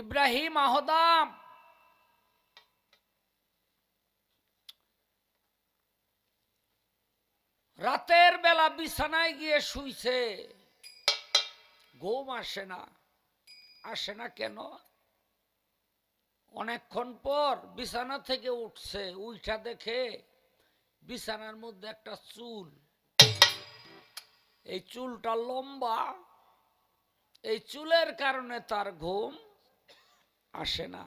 ইব্রাহিম আহদাম। রাতের বেলা বিছানায় গিয়ে শুইছে। ঘুম আসে না। আসে না কেন? অনেকক্ষণ পর বিছানা থেকে উঠছে। উইঠা দেখে বিছানার মধ্যে একটা চুল। এই চুলটা লম্বা। এই চুলের কারণে তার ঘুম আসে না।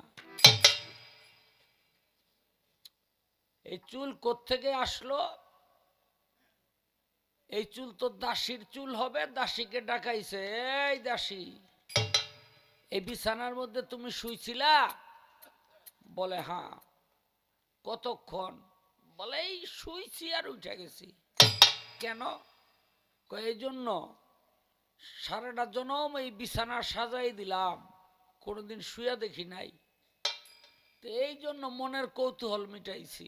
এই চুল কোত্থেকে আসলো? এই চুল তো দাসীর চুল হবে, দাসীকে ডাকাইছে। এই দাসী, এই বিছানার মধ্যে তুমি শুইছিলা? বলে হ্যাঁ। কতক্ষণ? বলে, এই শুইছি আর উঠে গেছি। কেন? এই জন্য সারাটা জনম এই বিছানা সাজাই দিলাম। কোনোদিন শুয়া দেখি নাই। তো এই জন্য মনের কৌতূহল মিটাইছি।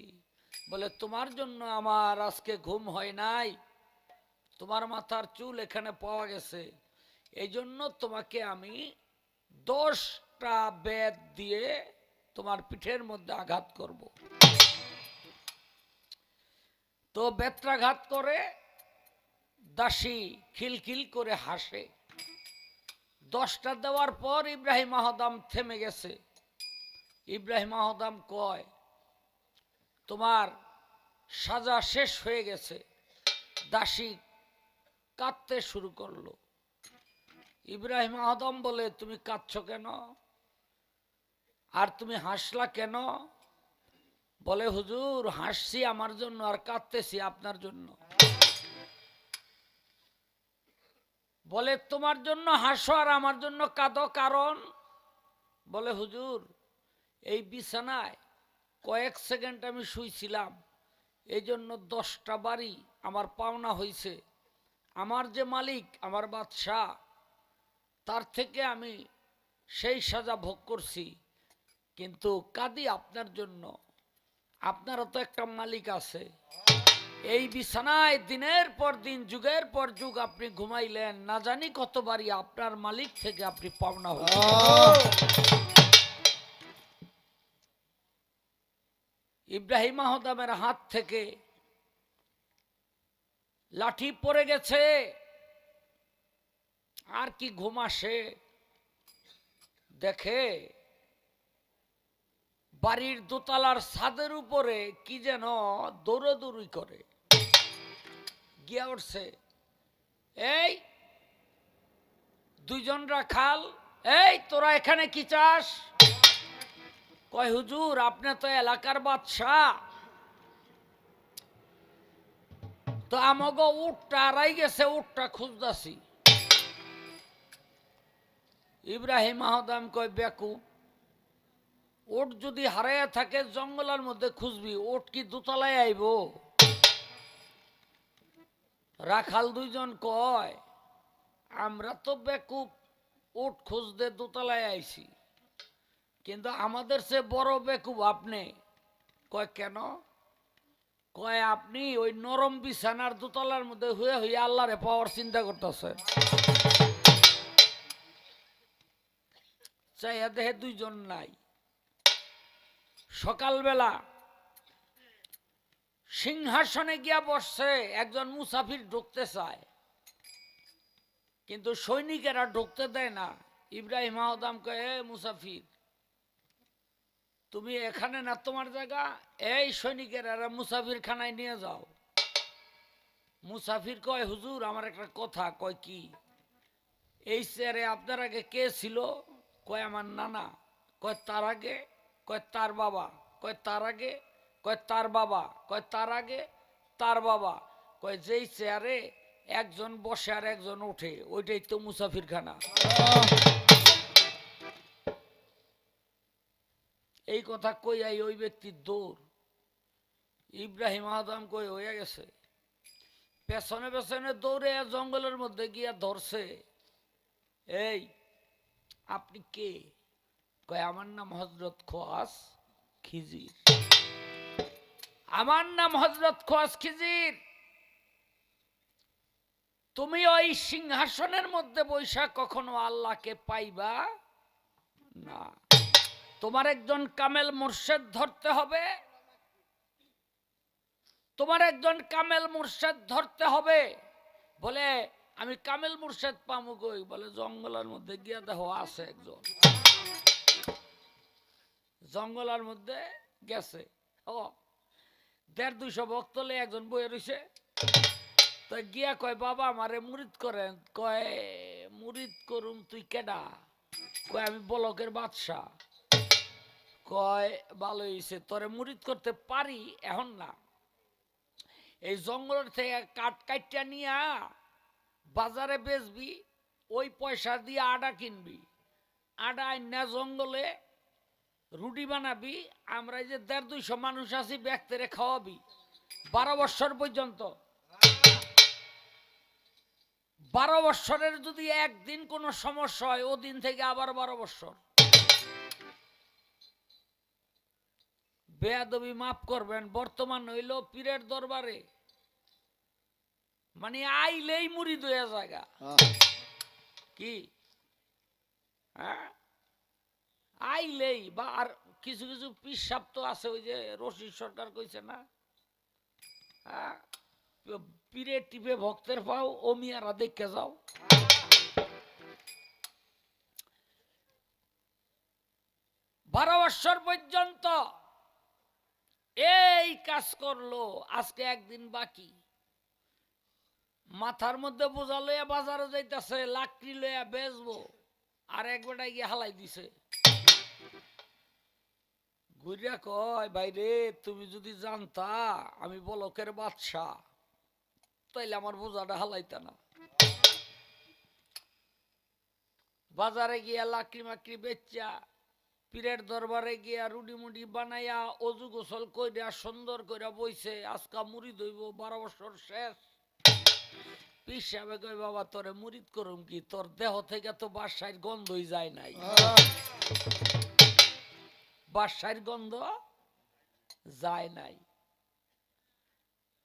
বলে, তোমার জন্য আমার আজকে ঘুম হয় নাই। তোমার মাথার চুল এখানে পাওয়া গেছে। এই জন্য তোমাকে আমি দশটা বেদ দিয়ে তোমার পিঠের মধ্যে আঘাত করব। তো বেত্রাঘাত করে দাসী খিলখিল করে হাসে। দশটা দেওয়ার পর ইব্রাহিম আহদাম থেমে গেছে। ইব্রাহিম আহদাম কয়, তোমার সাজা শেষ হয়ে গেছে। দাসী কাঁদতে শুরু করল। ইব্রাহিম আহদম বলে, তুমি কাঁদছ কেন? আর তুমি হাসলা কেন? বলে, হুজুর, হাসছি আমার জন্য আর কাঁদতেছি আপনার জন্য। বলে, তোমার জন্য হাসো আর আমার জন্য কাঁদো, কারণ বলে, হুজুর, এই বিছানায় কয়েক সেকেন্ড আমি শুইছিলাম। এই জন্য দশটা বাড়ি আমার পাওনা হয়েছে আমার যে মালিক, আমার বাদশাহ, তার থেকে আমি সেই সাজা ভোগ করছি। কিন্তু কাদি আপনার জন্য। আপনারও তো একটা মালিক আছে। এই বিছানায় দিনের পর দিন, যুগের পর যুগ আপনি ঘুমাইলেন। না জানি কতবারই আপনার মালিক থেকে আপনি পাওনা হলেন। ইব্রাহিম আহদামের হাত থেকে লাঠি পড়ে গেছে। আর কি ঘুম আসে? দেখে বাড়ির দোতলার ছাদের উপরে কি যেন দৌড়াদৌড়ি করে। গিয়া উঠছে। এই দুইজন খাল। এই, তোরা এখানে কি চাস? কয়, হুজুর, আপনি তো এলাকার বাদশাহ। তো আমাকে উঠটা আড়াই গেছে উঠটা খুঁজতাছি। ইব্রাহিম আহদাম কয়, বেকু ওট যদি হারাইয়া থাকে, জঙ্গলের মধ্যে খুঁজবি ওট কি দোতলায় আইব? রাখাল দুইজন কয়, আমরা তো বেকুব ওট খুঁজতে দোতলায় আইছি। কিন্তু আমাদের সে বড় বেকুব আপনি। কয়, কেন? কয়, আপনি ওই নরম বিছানার দোতলার মধ্যে হয়ে হয়ে আল্লাহরে পাওয়ার চিন্তা করতেছেন। চাইয়া দেহে দুইজন নাই। সকালবেলা সিংহাসনে গিয়া বসছে, একজন মুসাফির ঢুকতে চায়। কিন্তু সৈনিকেরা ঢুকতে দেয় না। ইব্রাহিম আহদাম কয়ে মুসাফির, তুমি এখানে না তোমার জায়গা? এই সৈনিকেরা মুসাফির খানায় নিয়ে যাও। মুসাফির কয়, হুজুর, আমার একটা কথা, কয় কি? এই চেয়ারে আপনার আগে কে ছিল? কয়, আমার নানা। কয়, তার আগে? কয়, তার বাবা। কয়, তার আগে? কয়, তার বাবা। কয়, তার আগে? তার বাবা। কয়, যেই চেয়ারে একজন বসে আর একজন ওঠে, ওইটাই তো মুসাফিরখানা। এই কথা কইয়াই ওই ব্যক্তির দৌড়? ইব্রাহিম আদম কই হয়ে গেছে? পেছনে পেছনে দৌড়ে জঙ্গলের মধ্যে গিয়া ধরছে। এই, আপনি কে? কয়, আমার নাম হজরত খোয়াস খিজির। আমার নাম হজরত খোয়াস খিজির। তুমি ওই সিংহাসনের মধ্যে বৈশাখ কখনো আল্লাহকে পাইবা? না। তোমার একজন কামেল মোর্শেদ ধরতে হবে। তোমার একজন কামেল মুর্শেদ ধরতে হবে। বলে, আমি কামেল মুর্শেদ পামু কই? বলে, জঙ্গলের মধ্যে গিয়া দেহ আছে একজন। জঙ্গলের মধ্যে গেছে। ও দেড় দুইশো ভক্তলে একজন বয়ে রইছে। তো গিয়া কয়, বাবা, আমারে মুরিদ করেন। কয়, মুরিদ করুম তুই কেডা? কয়, আমি বলকের বাদশা কয়, ভালো হয়েছে তোরে মুরিদ করতে পারি এখন না। এই জঙ্গল থেকে কাঠ কাইটা নিয়া বাজারে বেচবি, ওই পয়সা দিয়ে আডা কিনবি। আডা আইনা জঙ্গলে রুটি বানাবি আমরা যে দেড় দুইশো মানুষ আছি ব্যক্তিরে খাওয়াবি। বারো বৎসর পর্যন্ত। বারো বৎসরের যদি একদিন কোনো সমস্যা হয় ও দিন থেকে আবার বারো বৎসর। বেয়াদবি মাফ করবেন বর্তমান হইল পীরের দরবারে। মানে আইলেই মুড়ি দয়া জায়গা। কি? হ্যাঁ? আইলেই বা আর কিছু কিছু পিসাব তো আছে, ওই যে রশিদ সরকার কইছে না? হ্যাঁ? পীরে টিপে ভক্তের পাও অমিয়ারা দেখে যাও। বারো বৎসর পর্যন্ত এই কাজ করল, আজকে একদিন বাকি। মাথার মধ্যে বোঝা লইয়া বাজারে যাইতেছে, লাকড়ি লইয়া বেচবো, আর এক বেটায় গিয়ে হালাই দিছে। ঘুরিয়া কয় বাইরে তুমি যদি জানতা আমি বলকের বাদশা তাইলে আমার বোঝাটা হালাইতা না। বাজারে গিয়া লাকড়ি মাকড়ি বেচা, পীরের দরবারে গিয়া রুডি মুডি বানাইয়া অজু গোসল কইরা সুন্দর কইরা বইছে, আজকা মুড়ি দইব বারো বছর শেষ। পিসাবে কই বাবা, তোরে মুরিদ করুম কি? তোর দেহ থেকে তো বাসায় গন্ধই যায় নাই। বাসার গন্ধ যায় নাই।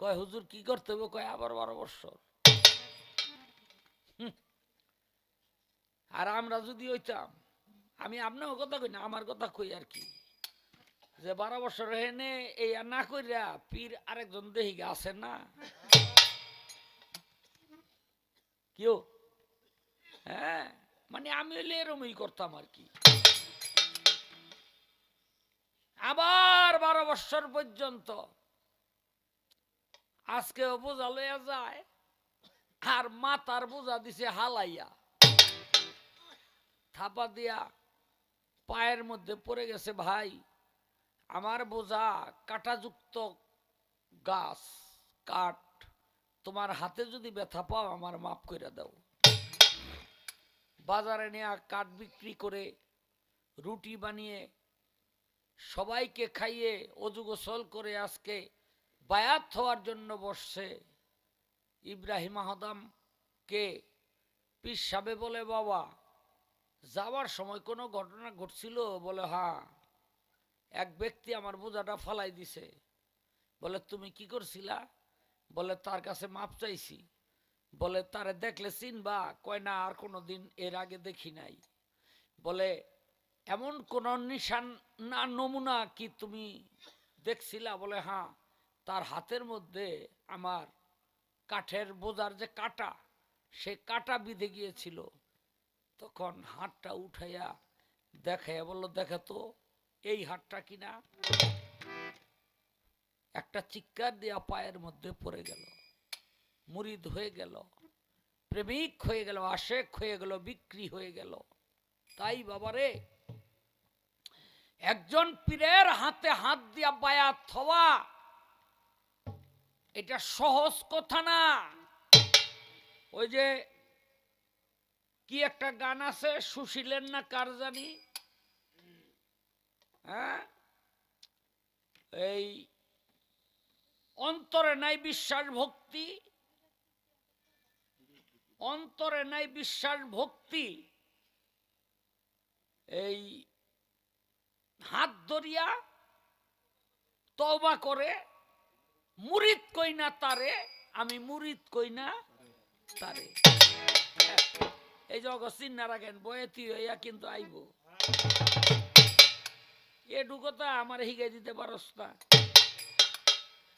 কয়, হুজুর, কি করতে হবে? কয়, আবার বারো হুম। আর আমরা যদি হইতাম, আমি আপনার কথা কই না, আমার কথা কই আর কি। যে বারো বছর হেনে এই আর না কইরা পীর আরেকজন দেহিকে আছে না? কেউ হ্যাঁ? মানে আমি হইলে এরমই করতাম আর কি। আবার বারো বছর পর্যন্ত। আজকে বোঝা লইয়া যায়, আর মাতার বোঝা দিছে হালাইয়া। থাপা দিয়া পায়ের মধ্যে পড়ে গেছে, ভাই, আমার বোঝা কাটাযুক্ত গাছ, কাঠ, তোমার হাতে যদি ব্যথা পাও আমার মাফ করে দাও। বাজারে নেয়া কাঠ বিক্রি করে রুটি বানিয়ে সবাইকে খাইয়ে অজু গোসল করে আজকে বায়াত হওয়ার জন্য বসছে ইব্রাহিম আহদাম কে? পিস সাবে বলে, বাবা, যাওয়ার সময় কোনো ঘটনা ঘটছিল? বলে হ্যাঁ এক ব্যক্তি আমার বোঝাটা ফালাই দিছে। বলে, তুমি কি করছিলা? বলে, তার কাছে মাপ চাইছি। বলে, তারে দেখলে চিনবা? কয়, না, আর কোনো দিন এর আগে দেখি নাই। বলে এমন কোন নিশান না, নমুনা কি তুমি দেখছিলা? বলে হ্যাঁ তার হাতের মধ্যে আমার কাঠের বোঝার যে কাটা, সে কাটা বিঁধে গিয়েছিল। তখন হাতটা উঠাইয়া দেখাইয়া বলল, দেখে তো, এই হাতটা কিনা একটা চিৎকার দিয়া পায়ের মধ্যে পড়ে গেল। মুরিদ হয়ে গেল, প্রেমিক হয়ে গেল, আশেক হয়ে গেল, বিক্রি হয়ে গেল। তাই বাবারে একজন পীরের হাতে হাত দিয়া বায়াত হওয়া এটা সহজ কথা না। ওই যে কি একটা গান আছে, সুশীলের না কার জানি? হ্যাঁ? এই অন্তরে নাই বিশ্বাস ভক্তি, অন্তরে নাই বিশ্বাস ভক্তি, এই হাত ধরিয়া তওবা করে, মুরিদ কই না তারে, আমি মুরিদ কই না তারে। এই যে অগস্তিন না রাখেন, বয়েতি হইয়া কিন্তু আইব। ঢুকোতা আমার হিগে দিতে পারস না।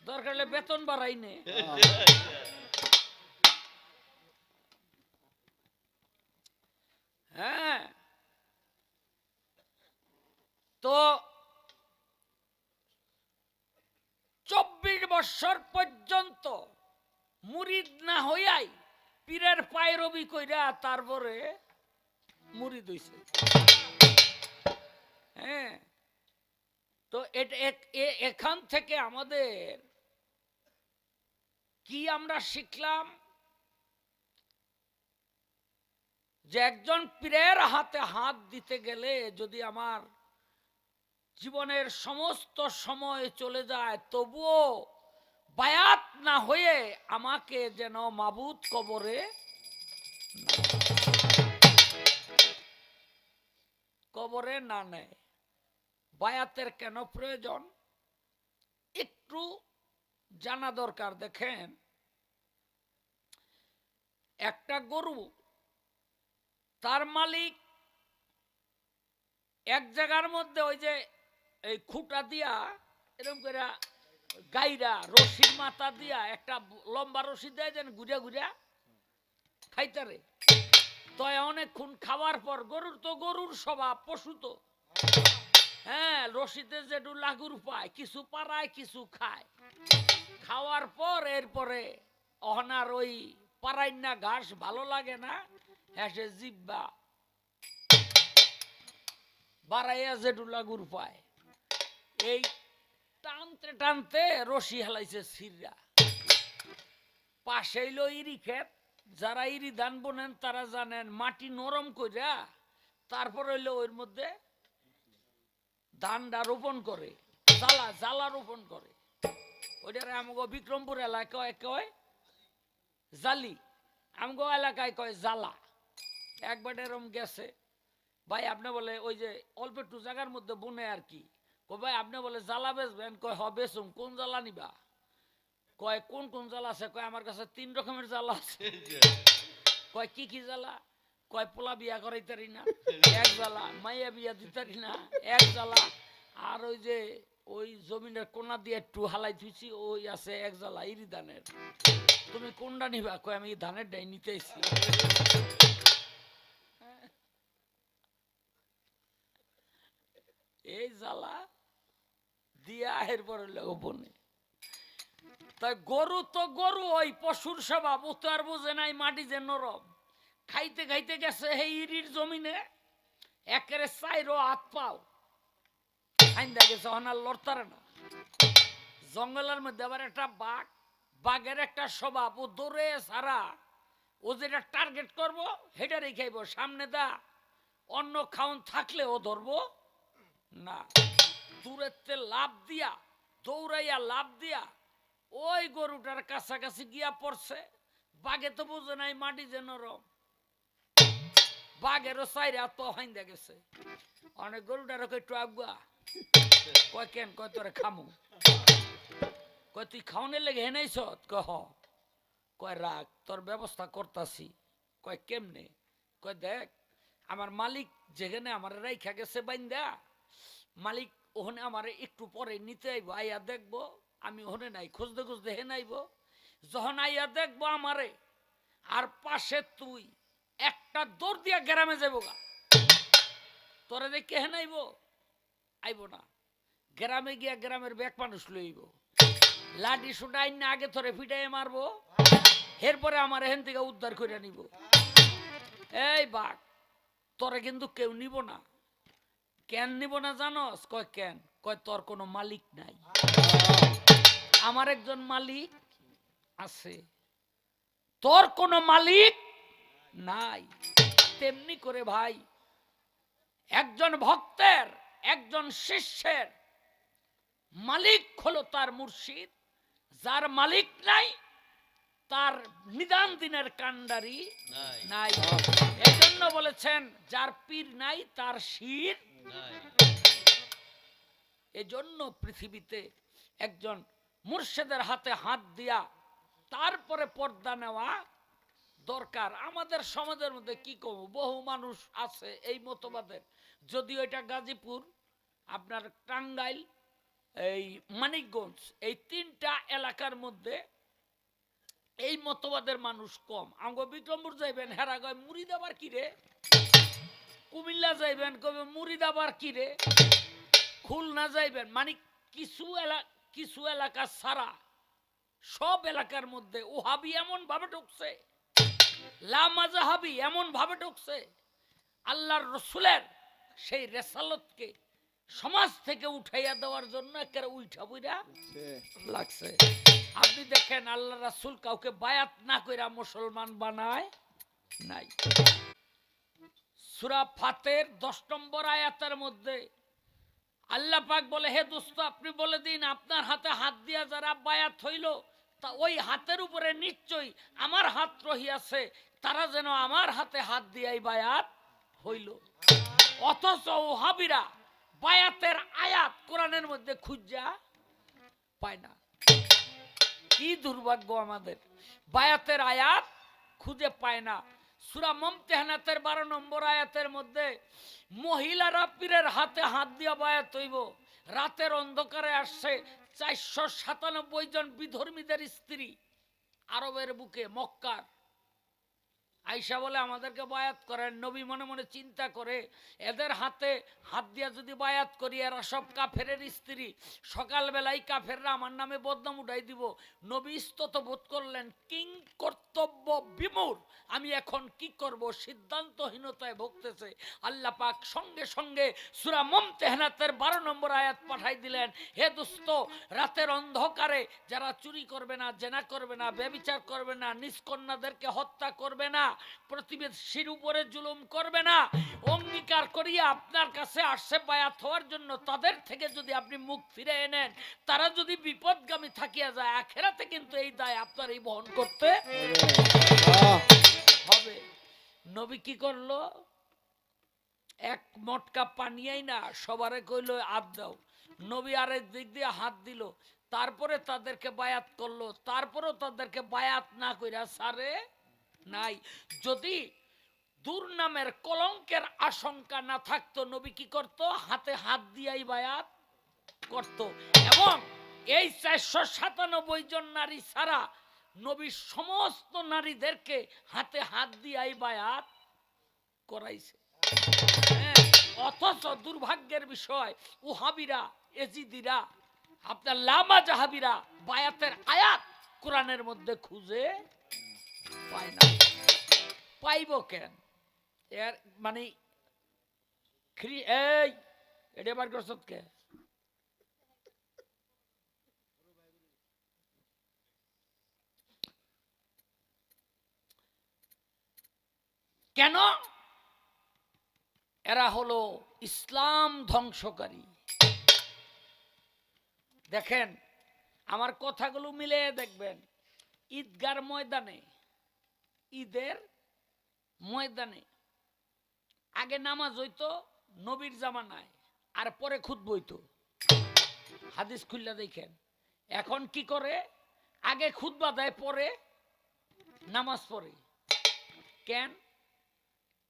দরকার বেতন বাড়াই নে। হ্যাঁ তো চব্বিশ বৎসর পর্যন্ত মুরিদ না হইয়াই পীরের পায়রবি কইরা তারপরে মুরিদ হইছে। হ্যাঁ তো এখান থেকে আমাদের কি আমরা শিখলাম? যে একজন পীরের হাতে হাত দিতে গেলে যদি আমার জীবনের সমস্ত সময় চলে যায়, তবুও বায়াত না হয়ে আমাকে যেন মাবুদ কবরে কবরে না নেয়। বায়াতের কেন প্রয়োজন? একটু জানা দরকার, দেখেন। একটা গরু, তার মালিক এক জায়গার মধ্যে ওই যে এই খুঁটা দিয়া এরকম করে গাইরা রশির মাথা দিয়া একটা লম্বা রশি দেয় যেন ঘুরে ঘুরে খাইতারে তো অনেকক্ষণ খাওয়ার পর গরুর তো গরুর স্বভাব, পশু তো। হ্যাঁ রশিতে যেটু লাগুর পায়, কিছু পারায় কিছু খায়। খাওয়ার পর এরপরে অহনার ওই পারাইনা ঘাস ভালো লাগে না, হেসে জিব্বা। বাড়াইয়া যেটু লাগুর পায়। এই টানতে টানতে রশি হেলাইছে সিররা। পাশে ইরি ক্ষেত, যারা ইরি ধান বোনেন তারা জানেন মাটি নরম কইরা তারপর হইল ওর মধ্যে ধানটা রোপণ করে, জ্বালা জ্বালা রোপণ করে। ওইটারে আমাকে বিক্রমপুর এলাকায় কয়? জালি। আমগো এলাকায় কয়, জ্বালা। একবার এরম গেছে। ভাই, আপনি বলে ওই যে অল্প একটু জায়গার মধ্যে বনে আর কি। কো ভাই, আপনি বলে জ্বালা বেচবেন? কয়, হ, বেচুম। কোন জ্বালা নিবা? কয়, কোন কোন জ্বালা আছে? কয়, আমার কাছে তিন রকমের জ্বালা আছে। কয়, কি কি জ্বালা? কয়, পোলা বিয়া করাইতারি না, এক জ্বালা, মাইয়া বিয়া দিতারি না, এক জ্বালা, আর ওই যে, ওই জমিনের কোনা দিয়ে একটু হালাই থুইছি, ওই আছে এক জ্বালা, ইরি ধানের। তুমি কোনটা নিবা? কয়, আমি ধানের ডাই নিতে এসছি এই জ্বালা দিয়া এরপর বনে। তাই গরু তো গরু, ওই পশুর স্বভাব। ও তো আর বোঝে নাই মাটি যে নরম। খাইতে খাইতে গেছে এই ইরির জমিনে একেরে চাইরো হাত পাও। আইন্দা গেছে অনার লড়তারে না। জঙ্গলের মধ্যে আবার একটা বাঘ, বাঘের একটা স্বভাব। ও দৌড়ে সারা, ও যেটা টার্গেট করব সেটা খাইবো। সামনে দা অন্য খাওন থাকলে ও ধরবো। না। দূরেতে লাভ দিয়া, দৌড়াইয়া লাভ দিয়া, ওই গরুটার কাছাকাছি গিয়া পড়ছে। বাঘে তো বুঝে নাই মাটি যে নরম। বাঘেরও চাইরা তো হাইন্দা গেছে। অনেক গরুটার একটু আগুয়া। কয় কেন, কয় তোরে খামু। কয় তুই খাওয়ানোর লেগে হেনাইছ? কয় হ কয় রাখ তোর ব্যবস্থা করতাছি। কয়, কেমনে? কয়, দেখ, আমার মালিক যেখানে আমার রাইখা গেছে বাইন্দা মালিক ওখানে আমার একটু পরে নিতে আইব, আইয়া দেখব, আমি ওখানে নাই, খুঁজতে খুঁজতে হে নাইব যখন আইয়া দেখব আমারে, আর পাশে তুই, একটা দৌড় দিয়া গ্রামে যাব গা। তোরে দেখে হে নাইব আইব না। গ্রামে গিয়া গ্রামের ব্যাগ মানুষ লইব সুটা আইন না, আগে তোরে ফিটাই মারবো। এরপরে আমার এখান থেকে উদ্ধার করে নিব। এই বাঘ, তোরে কিন্তু কেউ নিব না। কেন নিব না জানস কয় কেন? কয় তোর কোনো মালিক নাই। আমার একজন মালিক আছে। তোর কোনো মালিক নাই। তেমনি করে ভাই একজন ভক্তের একজন শিষ্যের মালিক হলো তার মুর্শিদ। যার মালিক নাই তার নিদান দিনের কান্ডারি নাই। এজন্য বলেছেন যার পীর নাই তার শির এজন্য পৃথিবীতে একজন মুর্শেদের হাতে হাত দিয়া তারপরে পর্দা নেওয়া দরকার। আমাদের সমাজের মধ্যে কি কম বহু মানুষ আছে এই মতবাদের। যদিও এটা গাজীপুর, আপনার টাঙ্গাইল, এই মানিকগঞ্জ, এই তিনটা এলাকার মধ্যে এই মতবাদের মানুষ কম। আঙ্গ বিক্রমপুর যাইবেন, হেরা গয় মুড়িদাবার কিরে কুমিল্লা যাইবেন কবে মুড়িদাবার কিরে খুলনা যাইবেন মানে কিছু এলাকা কিছু এলাকা ছাড়া সব এলাকার মধ্যে ওহাবি এমন ভাবে ঢুকছে লামাজাহাবি এমন ভাবে ঢুকছে আল্লাহর রসুলের সেই রেসালতকে সমাজ থেকে উঠাইয়া দেওয়ার জন্য একেবারে উঠা বুইরা লাগছে। আপনি দেখেন আল্লাহ রাসুল কাউকে বায়াত না কইরা মুসলমান বানায় নাই। সুরা ফাতের দশ নম্বর আয়াতের মধ্যে আল্লাহ পাক বলে, হে দোস্ত, আপনি বলে দিন, আপনার হাতে হাত দিয়া যারা বায়াত হইল, তা ওই হাতের উপরে নিশ্চয়ই আমার হাত রহিয়াছে, তারা যেন আমার হাতে হাত দিয়াই বায়াত হইল। অথচ ওহাবিরা বায়াতের আয়াত কোরআনের মধ্যে খুঁজা পায় না। কি দুর্ভাগ্য আমাদের, বায়াতের আয়াত খুঁজে পায় না। সুরা মমতেহানাতের বারো নম্বর আয়াতের মধ্যে, মহিলারা পীরের হাতে হাত দিয়া বায়াত হইব রাতের অন্ধকারে আসছে চারশো সাতানব্বই জন বিধর্মীদের স্ত্রী, আরবের বুকে মক্কার। আইসা বলে, আমাদেরকে বায়াত করেন। নবী মনে মনে চিন্তা করে, এদের হাতে হাত দিয়া যদি বায়াত করি, এরা সব কাফেরের স্ত্রী। সকালবেলায় কাফেররা আমার নামে বদনাম উঠাই দিব। নবী ইস্তত বোধ করলেন, কিং কর্তব্য বিমূর। আমি এখন কি করব? সিদ্ধান্তহীনতায় ভুগতেছে। আল্লাহ পাক সঙ্গে সঙ্গে সুরা মমতেহনাতের বারো নম্বর আয়াত পাঠাই দিলেন, হে দোস্ত, রাতের অন্ধকারে যারা চুরি করবে না, জেনা করবে না, ব্যবিচার করবে না, নিষ্কন্যাদেরকে হত্যা করবে না। প্রতিবেশীর উপরে জুলুম করবে না। অঙ্গীকার করিয়া আপনার কাছে আসছে বায়াত হওয়ার জন্য, তাদের থেকে যদি আপনি মুখ ফিরে এনেন তারা যদি বিপদগামী থাকিয়া যায়, আখেরাতে কিন্তু এই দায় আপনার এই বহন করতে হবে। নবী কি করল? এক মটকা পানিয়াই না সবারে কইলো হাত দাও। নবী আরেক দিক দিয়ে হাত দিল, তারপরে তাদেরকে বায়াত করল, তারপরেও তাদেরকে বায়াত না কইরা সারে নাই। যদি দুর্নামের কলঙ্কের আশঙ্কা না থাকতো নবী কি করত? হাতে হাত দিয়াই বায়াত করত। এবং এই চারশো সাতানব্বই জন নারী ছাড়া নবী সমস্ত নারীদেরকে হাতে হাত দিয়াই বায়াত করাইছে। হ্যাঁ, অথচ দুর্ভাগ্যের বিষয় উহাবিরা এজিদিরা আপনার লামা জাহাবিরা বায়াতের আয়াত কোরআনের মধ্যে খুঁজে পায় না পাইব কেন? এর মানে এই, এটা এবার করছত কে? কেন? এরা হলো ইসলাম ধ্বংসকারী। দেখেন, আমার কথাগুলো মিলে দেখবেন। ঈদগার ময়দানে ঈদের ময়দানে। আগে নামাজ হইতো নবীর জামানায়, আর পরে খুদ বইতো হাদিস খুললা দেখেন, এখন কি করে? আগে খুদবা দেয়, পরে নামাজ পড়ে। কেন?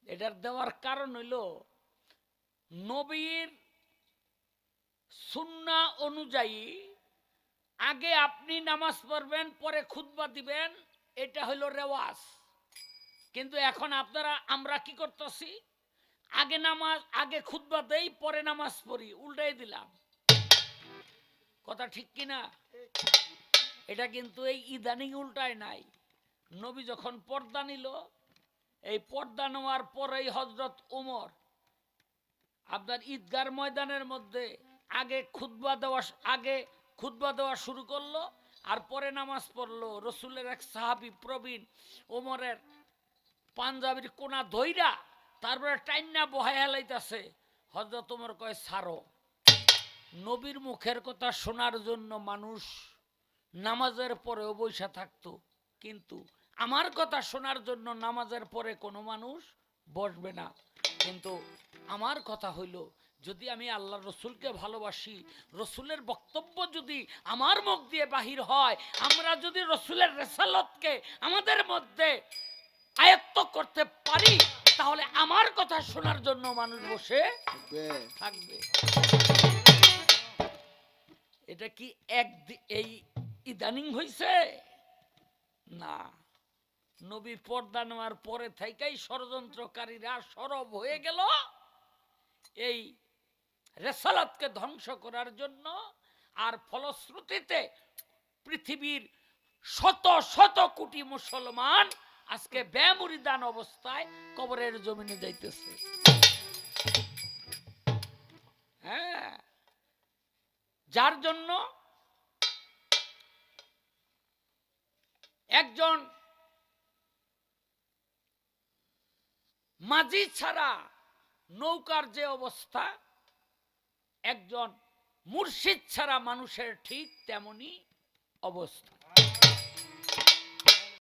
এটার দেওয়ার কারণ হইল, নবীর সুন্না অনুযায়ী আগে আপনি নামাজ পড়বেন, পরে খুতবা দিবেন, এটা হইল রেওয়াজ। কিন্তু এখন আপনারা, আমরা কি করতেছি? আগে নামাজ, আগে খুদবা দেই, পরে নামাজ পড়ি, উল্টাই দিলাম। কথা ঠিক কিনা এটা কিন্তু এই ইদানিং উল্টায় নাই। নবী যখন পর্দা নিল, এই পর্দা নেওয়ার পরেই হজরত উমর আপনার ঈদগার ময়দানের মধ্যে আগে খুদবা দেওয়া, আগে খুতবা দেওয়া শুরু করল আর পরে নামাজ পড়ল। রসুলের এক সাহাবি প্রবীণ ওমরের পাঞ্জাবির কোনা ধইরা তারপরে টাইনা বহাই হেলাইতেছে। হজরত উমর কয় সারো নবীর মুখের কথা শোনার জন্য মানুষ নামাজের পরেও বৈশা থাকতো। কিন্তু আমার কথা শোনার জন্য নামাজের পরে কোনো মানুষ বসবে না। কিন্তু আমার কথা হইল, যদি আমি আল্লাহ রসুলকে ভালোবাসি, রসুলের বক্তব্য যদি আমার মুখ দিয়ে বাহির হয়, আমরা যদি রসুলের রেসালতকে আমাদের মধ্যে আয়ত্ত করতে পারি তাহলে আমার কথা শোনার জন্য মানুষ বসে থাকবে। এটা কি এক এই ইদানিং হইছে? না। নবী পর্দা নেওয়ার পরে থেকেই ষড়যন্ত্রকারীরা সরব হয়ে গেল। এই রেসালাতকে ধ্বংস করার জন্য আর ফলশ্রুতিতে পৃথিবীর শত শত কোটি মুসলমান আজকে ব্যামরিদান অবস্থায় কবরের জমিনে যাইতেছে। হ্যাঁ। যার জন্য একজন মাঝি ছাড়া নৌকার যে অবস্থা, একজন মুর্শিদ ছাড়া মানুষের ঠিক তেমনি অবস্থা।